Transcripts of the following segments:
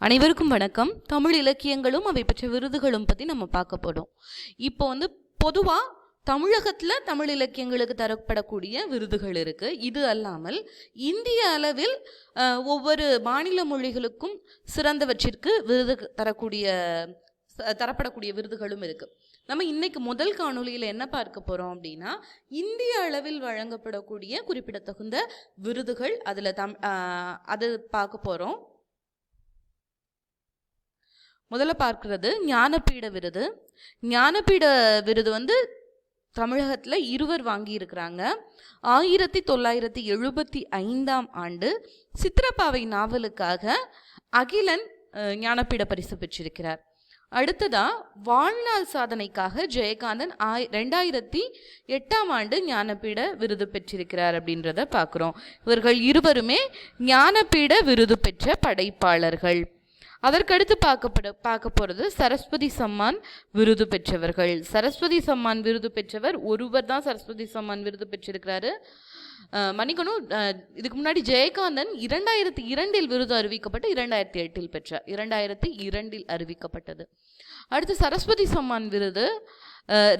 அனைவருக்கும் வணக்கம். தமிழ் இலக்கியங்களும் அவை பெற்ற விருதுகளும் பற்றி நம்ம பார்க்க போகிறோம் இப்போ வந்து பொதுவாக தமிழகத்தில் தமிழ் இலக்கியங்களுக்கு தரப்படக்கூடிய விருதுகள் இருக்குது இது அல்லாமல் இந்திய அளவில் ஒவ்வொரு மாநில மொழிகளுக்கும் சிறந்தவற்றிற்கு விருது தரக்கூடிய தரப்படக்கூடிய விருதுகளும் இருக்குது நம்ம இன்னைக்கு முதல் காணொளியில் என்ன பார்க்க போகிறோம் அப்படின்னா இந்திய அளவில் வழங்கப்படக்கூடிய குறிப்பிடத்தகுந்த விருதுகள் அதில் தம் அது பார்க்க போகிறோம் முதல்ல பார்க்கிறது ஞானப்பீட விருது. ஞானப்பீட விருது வந்து தமிழகத்தில் இருவர் வாங்கியிருக்கிறாங்க. ஆயிரத்தி தொள்ளாயிரத்தி எழுபத்தி ஐந்தாம் ஆண்டு சித்திரப்பாவை நாவலுக்காக அகிலன் ஞானப்பீட பரிசு பெற்றிருக்கிறார். அடுத்ததா வாழ்நாள் சாதனைக்காக ஜெயகாந்தன் ஆய் ரெண்டாயிரத்தி எட்டாம் ஆண்டு ஞானப்பீட விருது பெற்றிருக்கிறார் அப்படின்றத பார்க்குறோம். இவர்கள் இருவருமே ஞானப்பீட விருது பெற்ற படைப்பாளர்கள். அதற்கடுத்து பார்க்கப்பட பார்க்க போகிறது சரஸ்வதி சம்மான் விருது பெற்றவர்கள். சரஸ்வதி சம்மான் விருது பெற்றவர் ஒருவர் தான் சரஸ்வதி சம்மான் விருது பெற்றிருக்கிறாரு. மன்னிக்கணும் இதுக்கு முன்னாடி ஜெயகாந்தன் இரண்டாயிரத்தி இரண்டில் விருது அறிவிக்கப்பட்டு இரண்டாயிரத்தி எட்டில் பெற்றார். இரண்டாயிரத்தி இரண்டில் அறிவிக்கப்பட்டது. அடுத்து சரஸ்வதி சம்மான் விருது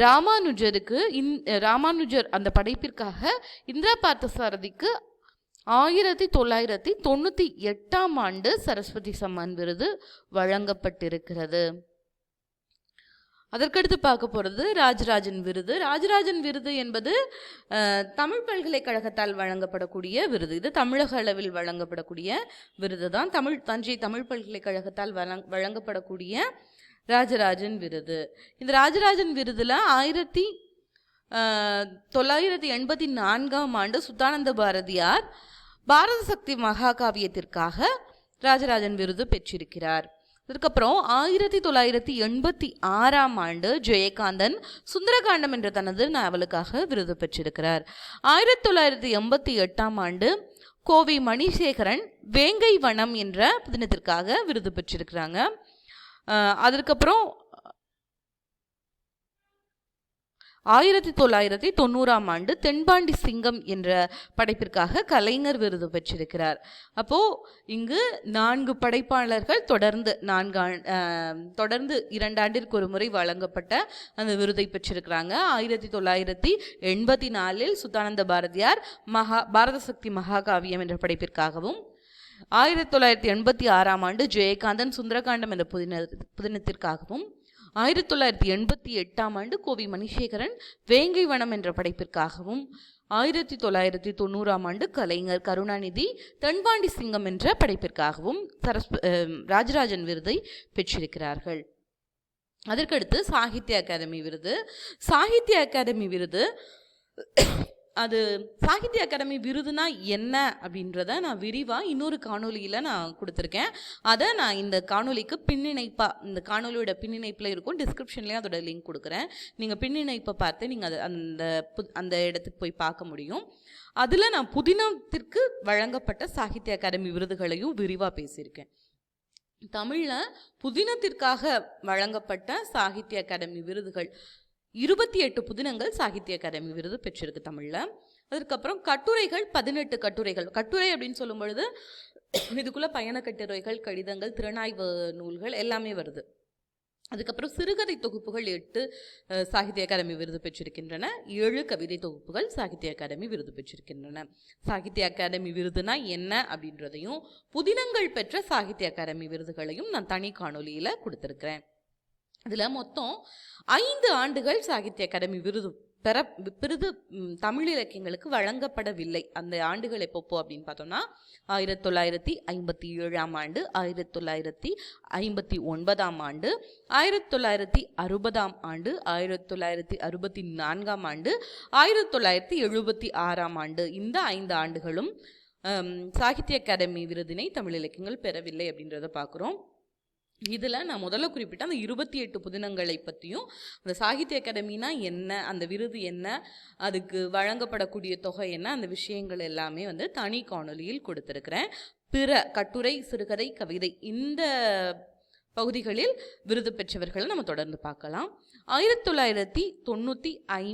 ராமானுஜருக்கு இன் ராமானுஜர் அந்த படைப்பிற்காக இந்திரா பார்த்தசாரதிக்கு ஆயிரத்தி தொள்ளாயிரத்தி தொண்ணூற்றி எட்டாம் ஆண்டு சரஸ்வதி சம்மான் விருது வழங்கப்பட்டிருக்கிறது. அதற்கடுத்து பார்க்க போகிறது ராஜராஜன் விருது. ராஜராஜன் விருது என்பது தமிழ் பல்கலைக்கழகத்தால் வழங்கப்படக்கூடிய விருது. இது தமிழக அளவில் வழங்கப்படக்கூடிய விருது தான். தமிழ் தஞ்சை தமிழ் பல்கலைக்கழகத்தால் வழங் வழங்கப்படக்கூடிய ராஜராஜன் விருது. இந்த ராஜராஜன் விருதில் ஆயிரத்தி தொள்ளாயிரத்தி எண்பத்தி நான்காம் ஆண்டு சுத்தானந்த பாரதியார் பாரத சக்தி மகாகாவியத்திற்காக ராஜராஜன் விருது பெற்றிருக்கிறார். அதுக்கப்புறம் ஆயிரத்தி தொள்ளாயிரத்தி எண்பத்தி ஆறாம் ஆண்டு ஜெயகாந்தன் சுந்தரகாண்டம் என்ற தனது நாவலுக்காக விருது பெற்றிருக்கிறார். ஆயிரத்தி தொள்ளாயிரத்தி எண்பத்தி எட்டாம் ஆண்டு கோவி மணிசேகரன் வேங்கை வனம் என்ற புதினத்திற்காக விருது பெற்றிருக்கிறாங்க. அதற்கப்புறம் ஆயிரத்தி தொள்ளாயிரத்தி தொண்ணூறாம் ஆண்டு தென்பாண்டி சிங்கம் என்ற படைப்பிற்காக கலைஞர் விருது பெற்றிருக்கிறார். அப்போ இங்கு நான்கு படைப்பாளர்கள் தொடர்ந்து நான்கு தொடர்ந்து இரண்டாண்டிற்கு ஒரு முறை வழங்கப்பட்ட அந்த விருதை பெற்றிருக்கிறாங்க. ஆயிரத்தி தொள்ளாயிரத்தி எண்பத்தி நாலில் சுத்தானந்த பாரதியார் மகா பாரத சக்தி மகாகாவியம் என்ற படைப்பிற்காகவும் ஆயிரத்தி தொள்ளாயிரத்தி எண்பத்தி ஆறாம் ஆண்டு ஜெயகாந்தன் சுந்தரகாண்டம் என்ற புதின புதினத்திற்காகவும் ஆயிரத்தி தொள்ளாயிரத்தி எண்பத்தி எட்டாம் ஆண்டு கோவி மணிசேகரன் வேங்கை வனம் என்ற படைப்பிற்காகவும் ஆயிரத்தி தொள்ளாயிரத்தி தொண்ணூறாம் ஆண்டு கலைஞர் கருணாநிதி தன்பாண்டி சிங்கம் என்ற படைப்பிற்காகவும் சரஸ் ராஜராஜன் விருதை பெற்றிருக்கிறார்கள். அதற்கடுத்து சாகித்ய அகாதமி விருது. சாகித்ய அகாதமி விருது அது சாகித்ய அகாடமி விருதுனா என்ன அப்படின்றத நான் விரிவாக இன்னொரு காணொலியில் நான் கொடுத்துருக்கேன். அதை நான் இந்த காணொலிக்கு பின்னிணைப்பாக இந்த காணொலியோட பின்னிணைப்பில் இருக்கும் டிஸ்கிரிப்ஷன்லேயும் அதோட லிங்க் கொடுக்குறேன். நீங்கள் பின்னிணைப்பை பார்த்து நீங்கள் அது அந்த பு- அந்த இடத்துக்கு போய் பார்க்க முடியும். அதில் நான் புதினத்திற்கு வழங்கப்பட்ட சாகித்ய அகாடமி விருதுகளையும் விரிவாக பேசியிருக்கேன். தமிழில் புதினத்திற்காக வழங்கப்பட்ட சாகித்ய அகாடமி விருதுகள் இருபத்தி எட்டு புதினங்கள் சாகித்ய அகாடமி விருது பெற்றிருக்கு தமிழில். அதுக்கப்புறம் கட்டுரைகள் பதினெட்டு கட்டுரைகள். கட்டுரை அப்படின்னு சொல்லும் பொழுது இதுக்குள்ளே பயண கட்டுரைகள் கடிதங்கள் திறனாய்வு நூல்கள் எல்லாமே வருது. அதுக்கப்புறம் சிறுகதை தொகுப்புகள் எட்டு சாகித்ய அகாடமி விருது பெற்றிருக்கின்றன. ஏழு கவிதை தொகுப்புகள் சாகித்ய அகாடமி விருது பெற்றிருக்கின்றன. சாகித்ய அகாடமி விருதுனா என்ன அப்படின்றதையும் புதினங்கள் பெற்ற சாகித்ய அகாடமி விருதுகளையும் நான் தனி காணொலியில் கொடுத்துருக்கிறேன். இதில் மொத்தம் ஐந்து ஆண்டுகள் சாகித்ய அகாடமி விருது பெற விருது தமிழ் இலக்கியங்களுக்கு வழங்கப்படவில்லை. அந்த ஆண்டுகள் எப்பப்போ அப்படின்னு பார்த்தோம்னா ஆயிரத்தி தொள்ளாயிரத்தி ஐம்பத்தி ஏழாம் ஆண்டு ஆயிரத்தி தொள்ளாயிரத்தி ஐம்பத்தி ஒன்பதாம் ஆண்டு ஆயிரத்தி தொள்ளாயிரத்தி அறுபதாம் ஆண்டு ஆயிரத்தி தொள்ளாயிரத்தி அறுபத்தி நான்காம் ஆண்டு ஆயிரத்தி தொள்ளாயிரத்தி எழுபத்தி ஆறாம் ஆண்டு. இந்த ஐந்து ஆண்டுகளும் சாகித்ய அகாடமி விருதினை தமிழ் இலக்கியங்கள் பெறவில்லை அப்படின்றத பார்க்குறோம். இதில் நான் முதல்ல குறிப்பிட்ட அந்த இருபத்தி எட்டு புதினங்களை பற்றியும் அந்த சாகித்ய அகாடமினா என்ன அந்த விருது என்ன அதுக்கு வழங்கப்படக்கூடிய தொகை என்ன அந்த விஷயங்கள் எல்லாமே வந்து தனி காணொளியில் கொடுத்துருக்குறேன். பிற கட்டுரை சிறுகதை கவிதை இந்த பகுதிகளில் விருது பெற்றவர்களை நம்ம தொடர்ந்து பார்க்கலாம். ஆயிரத்தி தொள்ளாயிரத்தி தொண்ணூற்றி ஐ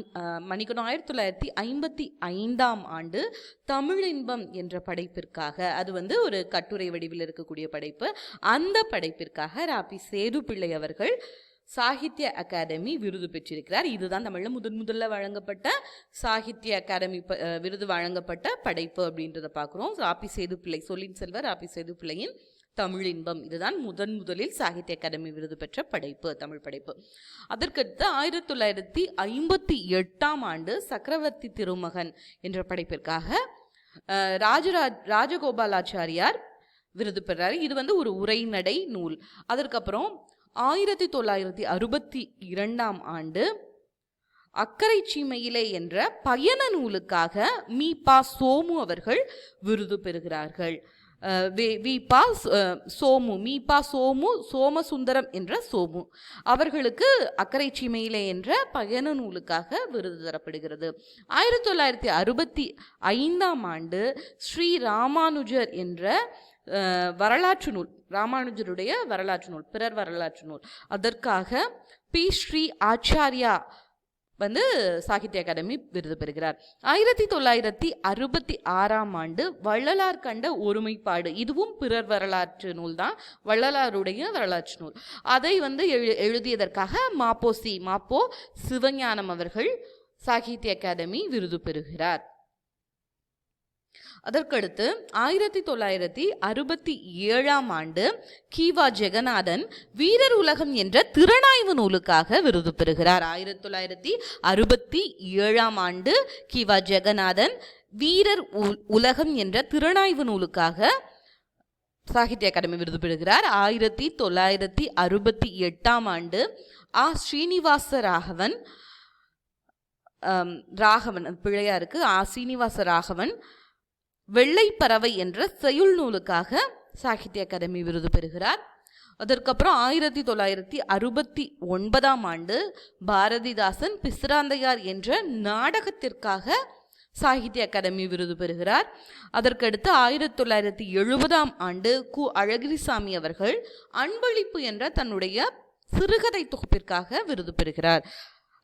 மணிக்கணும் ஆயிரத்தி தொள்ளாயிரத்தி ஐம்பத்தி ஐந்தாம் ஆண்டு தமிழின்பம் என்ற படைப்பிற்காக அது வந்து ஒரு கட்டுரை வடிவில் இருக்கக்கூடிய படைப்பு. அந்த படைப்பிற்காக ராபி சேது பிள்ளை அவர்கள் சாகித்ய அகாடமி விருது பெற்றிருக்கிறார். இதுதான் தமிழில் முதன் முதல்ல வழங்கப்பட்ட சாகித்ய அகாடமி ப- விருது வழங்கப்பட்ட படைப்பு அப்படின்றத பார்க்குறோம். ராபி சேது பிள்ளை சொல்லின் செல்வர் ராபி சேது பிள்ளையின் தமிழின்பம் இதுதான் முதன் முதலில் சாகித்ய அகாடமி விருது பெற்ற படைப்பு தமிழ் படைப்பு. அதற்கடுத்து ஆயிரத்தி தொள்ளாயிரத்தி ஐம்பத்தி எட்டாம் ஆண்டு சக்கரவர்த்தி திருமகன் என்ற படைப்பிற்காக ராஜராஜ் ராஜகோபாலாச்சாரியார் விருது பெறாரு இது வந்து ஒரு உரைநடை நூல். அதற்கப்புறம் ஆயிரத்தி தொள்ளாயிரத்தி அறுபத்தி இரண்டாம் ஆண்டு அக்கறை சீமையிலே என்ற பயண நூலுக்காக மீ பா சோமு அவர்கள் விருது பெறுகிறார்கள். வீபா வி சோமு மீபா சோமு சோமசுந்தரம் என்ற சோமு. அவர்களுக்கு அக்கறை சீமையிலே என்ற பயண நூலுக்காக விருது தரப்படுகிறது. ஆயிரத்தி தொள்ளாயிரத்தி அறுபத்தி ஐந்தாம் ஆண்டு ஸ்ரீ ராமானுஜர் என்ற வரலாற்று நூல் ராமானுஜருடைய வரலாற்று நூல் பிறர் வரலாற்று நூல். அதற்காக பி ஸ்ரீ ஆச்சாரியா வந்து சாகித்ய அகாடமி விருது பெறுகிறார். ஆயிரத்தி தொள்ளாயிரத்தி அறுபத்தி ஆறாம் ஆண்டு வள்ளலார் கண்ட ஒருமைப்பாடு. இதுவும் பிறர் வரலாற்று நூல் தான் வள்ளலாருடைய வரலாற்று நூல். அதை வந்து எழு எழுதியதற்காக மாப்போ சி மாப்போ சிவஞானம் அவர்கள் சாகித்ய அகாடமி விருது பெறுகிறார். அதற்கடுத்து ஆயிரத்தி தொள்ளாயிரத்தி அறுபத்தி ஏழாம் ஆண்டு கீவா ஜெகநாதன் வீரர் உலகம் என்ற திறனாய்வு நூலுக்காக விருது பெறுகிறார். ஆயிரத்தி தொள்ளாயிரத்தி அறுபத்தி ஏழாம் ஆண்டு கீவா ஜெகநாதன் வீரர் உ- உலகம் என்ற திறனாய்வு நூலுக்காக சாகித்ய அகாடமி விருது பெறுகிறார். ஆயிரத்தி தொள்ளாயிரத்தி அறுபத்தி எட்டாம் ஆண்டு ஆ. ஸ்ரீனிவாச ராகவன் ராகவன் அது பிழையா இருக்கு. ஆ. ஸ்ரீனிவாச ராகவன் வெள்ளை பறவை என்ற செயல் நூலுக்காக சாகித்ய அகாடமி விருது பெறுகிறார். அதற்கப்புறம் ஆயிரத்தி தொள்ளாயிரத்தி அறுபத்தி ஒன்பதாம் ஆண்டு பாரதிதாசன் பிசிராந்தையார் என்ற நாடகத்திற்காக சாகித்ய அகாடமி விருது பெறுகிறார். அதற்கடுத்து ஆயிரத்தி தொள்ளாயிரத்தி எழுபதாம் ஆண்டு கு. அழகிரிசாமி அவர்கள் அன்பளிப்பு என்ற தன்னுடைய சிறுகதை தொகுப்பிற்காக விருது பெறுகிறார்.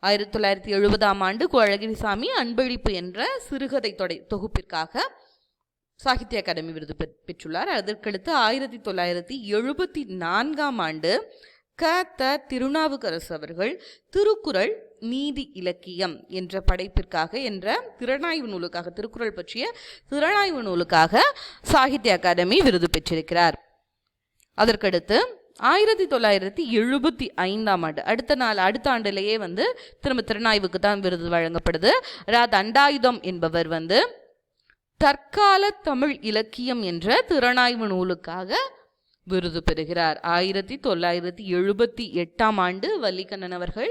ஆயிரத்தி தொள்ளாயிரத்தி எழுபதாம் ஆண்டு கு. அழகிரிசாமி அன்பளிப்பு என்ற சிறுகதை தொடை தொகுப்பிற்காக சாகித்ய அகாடமி விருது பெற்- பெற்றுள்ளார். அதற்கடுத்து ஆயிரத்தி தொள்ளாயிரத்தி எழுபத்தி நான்காம் ஆண்டு க. த. திருநாவுக்கரசு அவர்கள் திருக்குறள் நீதி இலக்கியம் என்ற படைப்பிற்காக என்ற திறனாய்வு நூலுக்காக திருக்குறள் பற்றிய திறனாய்வு நூலுக்காக சாகித்ய அகாடமி விருது பெற்றிருக்கிறார். அதற்கடுத்து ஆயிரத்தி தொள்ளாயிரத்தி எழுபத்தி ஐந்தாம் ஆண்டு அடுத்த நாள் அடுத்த ஆண்டிலேயே வந்து திரும்ப திறனாய்வுக்கு தான் விருது வழங்கப்படுது. ரா. தண்டாயுதம் என்பவர் வந்து தற்கால தமிழ் இலக்கியம் என்ற திறனாய்வு நூலுக்காக விருது பெறுகிறார். ஆயிரத்தி தொள்ளாயிரத்தி எழுபத்தி எட்டாம் ஆண்டு வள்ளிக்கண்ணன் அவர்கள்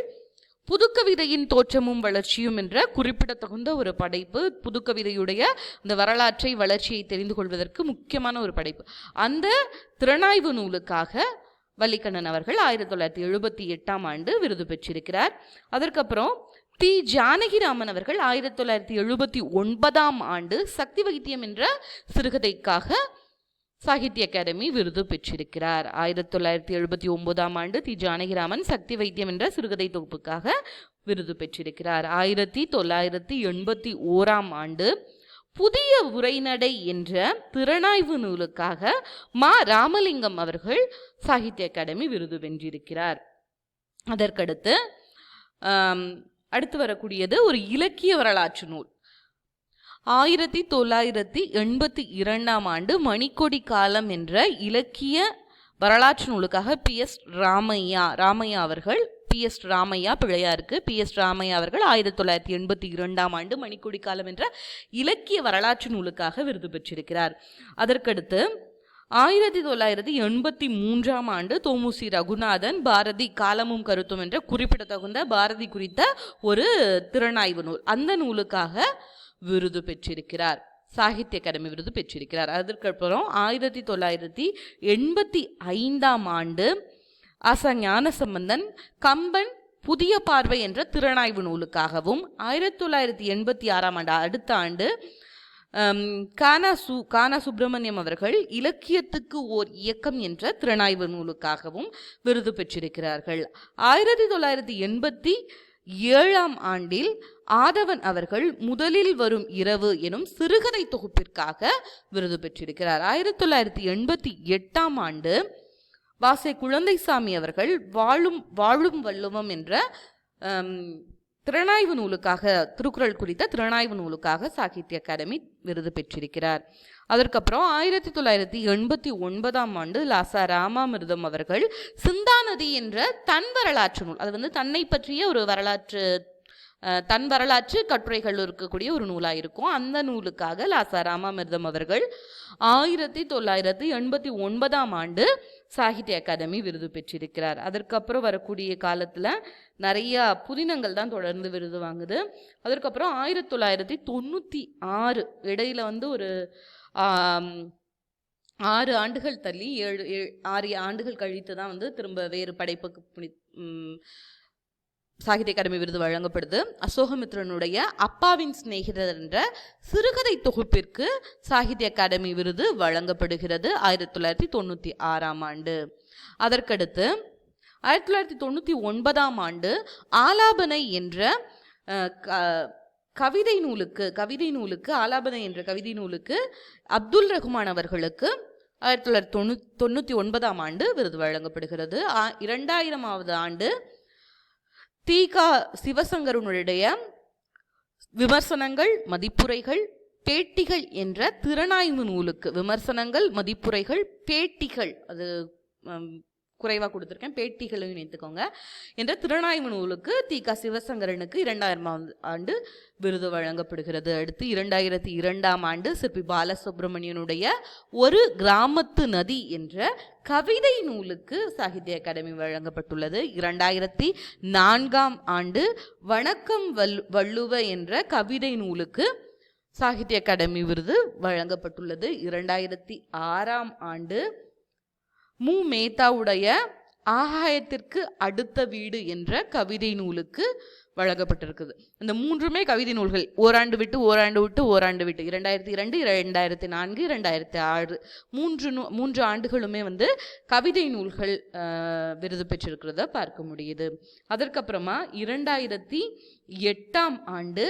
புதுக்கவிதையின் தோற்றமும் வளர்ச்சியும் என்ற குறிப்பிடத்தகுந்த ஒரு படைப்பு புதுக்கவிதையுடைய இந்த வரலாற்றை வளர்ச்சியை தெரிந்து கொள்வதற்கு முக்கியமான ஒரு படைப்பு. அந்த திறனாய்வு நூலுக்காக வள்ளிக்கண்ணன் அவர்கள் ஆயிரத்தி தொள்ளாயிரத்தி எழுபத்தி எட்டாம் ஆண்டு விருது பெற்றிருக்கிறார். அதற்கப்புறம் தி ஜானகிராமன் அவர்கள் ஆயிரத்தி தொள்ளாயிரத்தி எழுபத்தி ஒன்பதாம் ஆண்டு சக்தி வைத்தியம் என்ற சிறுகதைக்காக சாகித்ய அகாடமி விருது பெற்றிருக்கிறார். ஆயிரத்தி தொள்ளாயிரத்தி எழுபத்தி ஒன்பதாம் ஆண்டு தி ஜானகிராமன் சக்தி வைத்தியம் என்ற சிறுகதை தொகுப்புக்காக விருது பெற்றிருக்கிறார். ஆயிரத்தி தொள்ளாயிரத்தி எண்பத்தி ஓராம் ஆண்டு புதிய உரைநடை என்ற திறனாய்வு நூலுக்காக மா ராமலிங்கம் அவர்கள் சாகித்ய அகாடமி விருது வென்றிருக்கிறார். அதற்கடுத்து அடுத்து வரக்கூடியது ஒரு இலக்கிய வரலாற்று நூல். ஆயிரத்தி தொள்ளாயிரத்தி எண்பத்தி இரண்டாம் ஆண்டு மணிக்கொடி காலம் என்ற இலக்கிய வரலாற்று நூலுக்காக பி எஸ் ராமையா ராமையா அவர்கள் பி எஸ் ராமையா பிள்ளையாருக்கு பி எஸ் ராமையா அவர்கள் ஆயிரத்தி தொள்ளாயிரத்தி எண்பத்தி இரண்டாம் ஆண்டு மணிக்கொடி காலம் என்ற இலக்கிய வரலாற்று நூலுக்காக விருது பெற்றிருக்கிறார். அதற்கடுத்து ஆயிரத்தி தொள்ளாயிரத்தி எண்பத்தி மூன்றாம் ஆண்டு தோமுசி ரகுநாதன் பாரதி காலமும் கருத்தும் என்ற குறிப்பிடத்தகுந்த பாரதி குறித்த ஒரு திறனாய்வு நூல். அந்த நூலுக்காக விருது பெற்றிருக்கிறார். சாகித்ய அகாடமி விருது பெற்றிருக்கிறார். அதற்கப்புறம் ஆயிரத்தி தொள்ளாயிரத்தி எண்பத்தி ஐந்தாம் ஆண்டு அச ஞானசம்பந்தன் கம்பன் புதிய பார்வை என்ற திறனாய்வு நூலுக்காகவும் ஆயிரத்தி தொள்ளாயிரத்தி எண்பத்தி ஆறாம் ஆண்டு அடுத்த ஆண்டு கானா சு கானா சுப்பிரமணியம் அவர்கள் இலக்கியத்துக்கு ஓர் இயக்கம் என்ற திறனாய்வு நூலுக்காகவும் விருது பெற்றிருக்கிறார்கள். ஆயிரத்தி தொள்ளாயிரத்தி எண்பத்தி ஏழாம் ஆண்டில் ஆதவன் அவர்கள் முதலில் வரும் இரவு எனும் சிறுகதை தொகுப்பிற்காக விருது பெற்றிருக்கிறார். ஆயிரத்தி தொள்ளாயிரத்தி எண்பத்தி எட்டாம் ஆண்டு வாசை குழந்தைசாமி அவர்கள் வாழும் வாழும் வள்ளுவம் என்ற திறனாய்வு நூலுக்காக திருக்குறள் குறித்த திறனாய்வு நூலுக்காக சாகித்ய அகாடமி விருது பெற்றிருக்கிறார். அதற்கப்புறம் ஆயிரத்தி தொள்ளாயிரத்தி எண்பத்தி ஒன்பதாம் ஆண்டு லாசா ராமாமிர்தம் அவர்கள் சிந்தாநதி என்ற தன் வரலாற்று நூல் அது வந்து தன்னை பற்றிய ஒரு வரலாற்று தன் வரலாற்று கட்டுரைகள் இருக்கக்கூடிய ஒரு நூலாக இருக்கும். அந்த நூலுக்காக லாசா ராமாமிர்தம் அவர்கள் ஆயிரத்தி தொள்ளாயிரத்தி எண்பத்தி ஒன்பதாம் ஆண்டு சாகித்ய அகாதமி விருது பெற்றிருக்கிறார். அதற்கப்புறம் வரக்கூடிய காலத்தில் நிறையா புதினங்கள் தான் தொடர்ந்து விருது வாங்குது. அதற்கப்புறம் ஆயிரத்தி தொள்ளாயிரத்தி தொண்ணூற்றி ஆறு இடையில வந்து ஒரு ஆறு ஆண்டுகள் தள்ளி ஏழு ஆறு ஆண்டுகள் கழித்து தான் வந்து திரும்ப வேறு படைப்புக்கு புனி சாகித்ய அகாடமி விருது வழங்கப்படுது. அசோகமித்ரனுடைய அப்பாவின் சிநேகிதர் என்ற சிறுகதை தொகுப்பிற்கு சாகித்ய அகாடமி விருது வழங்கப்படுகிறது. ஆயிரத்தி தொள்ளாயிரத்தி தொண்ணூற்றி ஆறாம் ஆண்டு. அதற்கடுத்து ஆயிரத்தி தொள்ளாயிரத்தி தொண்ணூற்றி ஒன்பதாம் ஆண்டு ஆலாபனை என்ற க- கவிதை நூலுக்கு கவிதை நூலுக்கு ஆலாபனை என்ற கவிதை நூலுக்கு அப்துல் ரஹ்மான் அவர்களுக்கு ஆயிரத்தி தொள்ளாயிரத்தி தொண்ணூ தொண்ணூற்றி ஒன்பதாம் ஆண்டு விருது வழங்கப்படுகிறது. ஆ- இரண்டாயிரமாவது ஆண்டு தீகா சிவசங்கரனுடைய விமர்சனங்கள் மதிப்புரைகள் பேட்டிகள் என்ற திறனாய்வு நூலுக்கு விமர்சனங்கள் மதிப்புரைகள் பேட்டிகள் அது குறைவாக கொடுத்துருக்கேன். பேட்டிகளையும் இணைத்துக்கோங்க. என்ற திறனாய்வு நூலுக்கு தீகா சிவசங்கரனுக்கு இரண்டாயிரம் ஆண்டு விருது வழங்கப்படுகிறது. அடுத்து இரண்டாயிரத்தி இரண்டாம் ஆண்டு சிற்பி பாலசுப்ரமணியனுடைய ஒரு கிராமத்து நதி என்ற கவிதை நூலுக்கு சாகித்ய அகாடமி வழங்கப்பட்டுள்ளது. இரண்டாயிரத்தி நான்காம் ஆண்டு வணக்கம் வல் வள்ளுவ என்ற கவிதை நூலுக்கு சாகித்ய அகாடமி விருது வழங்கப்பட்டுள்ளது. இரண்டாயிரத்தி ஆறாம் ஆண்டு மு மேத்தாவுடைய ஆகாயத்திற்கு அடுத்த வீடு என்ற கவிதை நூலுக்கு வழங்கப்பட்டிருக்குது. இந்த மூன்றுமே கவிதை நூல்கள். ஓராண்டு விட்டு ஓராண்டு விட்டு ஓராண்டு விட்டு. இரண்டாயிரத்தி இரண்டு இரண்டாயிரத்தி நான்கு இரண்டாயிரத்தி ஆறு. மூன்று நூ மூன்று ஆண்டுகளுமே வந்து கவிதை நூல்கள் விருது பெற்றிருக்கிறத பார்க்க முடியுது. அதற்கப்புறமா இரண்டாயிரத்தி எட்டாம் ஆண்டு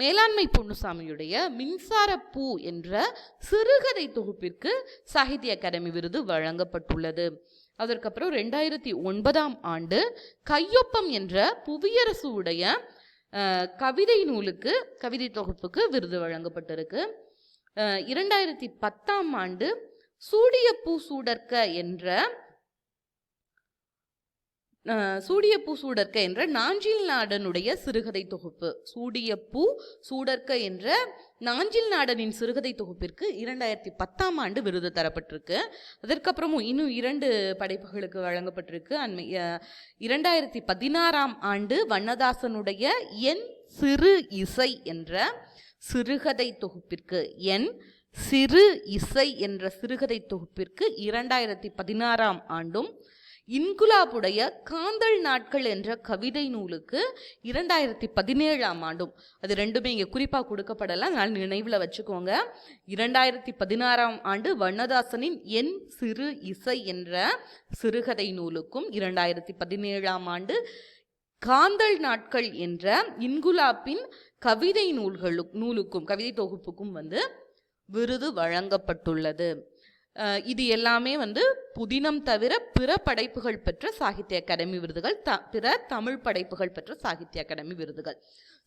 மேலாண்மை பொன்னுசாமியுடைய மின்சார பூ என்ற சிறுகதை தொகுப்பிற்கு சாகித்ய அகாடமி விருது வழங்கப்பட்டுள்ளது. அதற்கப்புறம் ரெண்டாயிரத்தி ஒன்பதாம் ஆண்டு கையொப்பம் என்ற புவியரசு உடைய கவிதை நூலுக்கு கவிதை தொகுப்புக்கு விருது வழங்கப்பட்டிருக்கு. இரண்டாயிரத்தி பத்தாம் ஆண்டு சூடிய பூ சூடற்க என்ற சூடிய பூ சூடற்க என்ற நாஞ்சில் நாடனுடைய சிறுகதை தொகுப்பு. சூடிய பூ சூடற்க என்ற நாஞ்சில் நாடனின் சிறுகதை தொகுப்பிற்கு இரண்டாயிரத்தி பத்தாம் ஆண்டு விருது தரப்பட்டிருக்கு. அதற்கப்புறமும் இன்னும் இரண்டு படைப்புகளுக்கு வழங்கப்பட்டிருக்கு. அண்மை இரண்டாயிரத்தி பதினாறாம் ஆண்டு வண்ணதாசனுடைய என் சிறு இசை என்ற சிறுகதை தொகுப்பிற்கு என் சிறு இசை என்ற சிறுகதை தொகுப்பிற்கு இரண்டாயிரத்தி பதினாறாம் ஆண்டும் இன்குலாபுடைய காந்தல் நாட்கள் என்ற கவிதை நூலுக்கு இரண்டாயிரத்தி பதினேழாம் ஆண்டும். அது ரெண்டுமே இங்கே குறிப்பாக கொடுக்கப்படலை. அதனால் நினைவில் வச்சுக்கோங்க. இரண்டாயிரத்தி பதினாறாம் ஆண்டு வண்ணதாசனின் என் சிறு இசை என்ற சிறுகதை நூலுக்கும் இரண்டாயிரத்தி பதினேழாம் ஆண்டு காந்தல் நாட்கள் என்ற இன்குலாப்பின் கவிதை நூல்களுக்கு நூலுக்கும் கவிதை தொகுப்புக்கும் வந்து விருது வழங்கப்பட்டுள்ளது. இது எல்லாமே வந்து புதினம் தவிர பிற படைப்புகள் பெற்ற சாகித்ய அகாடமி விருதுகள் த பிற தமிழ் படைப்புகள் பெற்ற சாகித்ய அகாடமி விருதுகள்.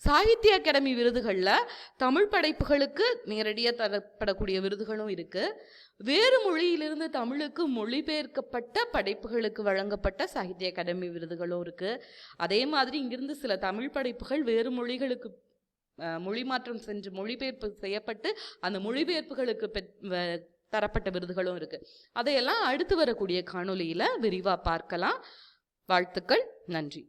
சாகித்ய அகாடமி விருதுகளில் தமிழ் படைப்புகளுக்கு நேரடியாக தரப்படக்கூடிய விருதுகளும் இருக்குது வேறு மொழியிலிருந்து தமிழுக்கு மொழிபெயர்க்கப்பட்ட படைப்புகளுக்கு வழங்கப்பட்ட சாகித்ய அகாடமி விருதுகளும் இருக்குது அதே மாதிரி இங்கிருந்து சில தமிழ் படைப்புகள் வேறு மொழிகளுக்கு மொழி மாற்றம் சென்று மொழிபெயர்ப்பு செய்யப்பட்டு அந்த மொழிபெயர்ப்புகளுக்கு பெற் வ- தரப்பட்ட விருதுகளும் இருக்கு. அதையெல்லாம் அடுத்து வரக்கூடிய காணொளியில விரிவா பார்க்கலாம். வாழ்த்துக்கள். நன்றி.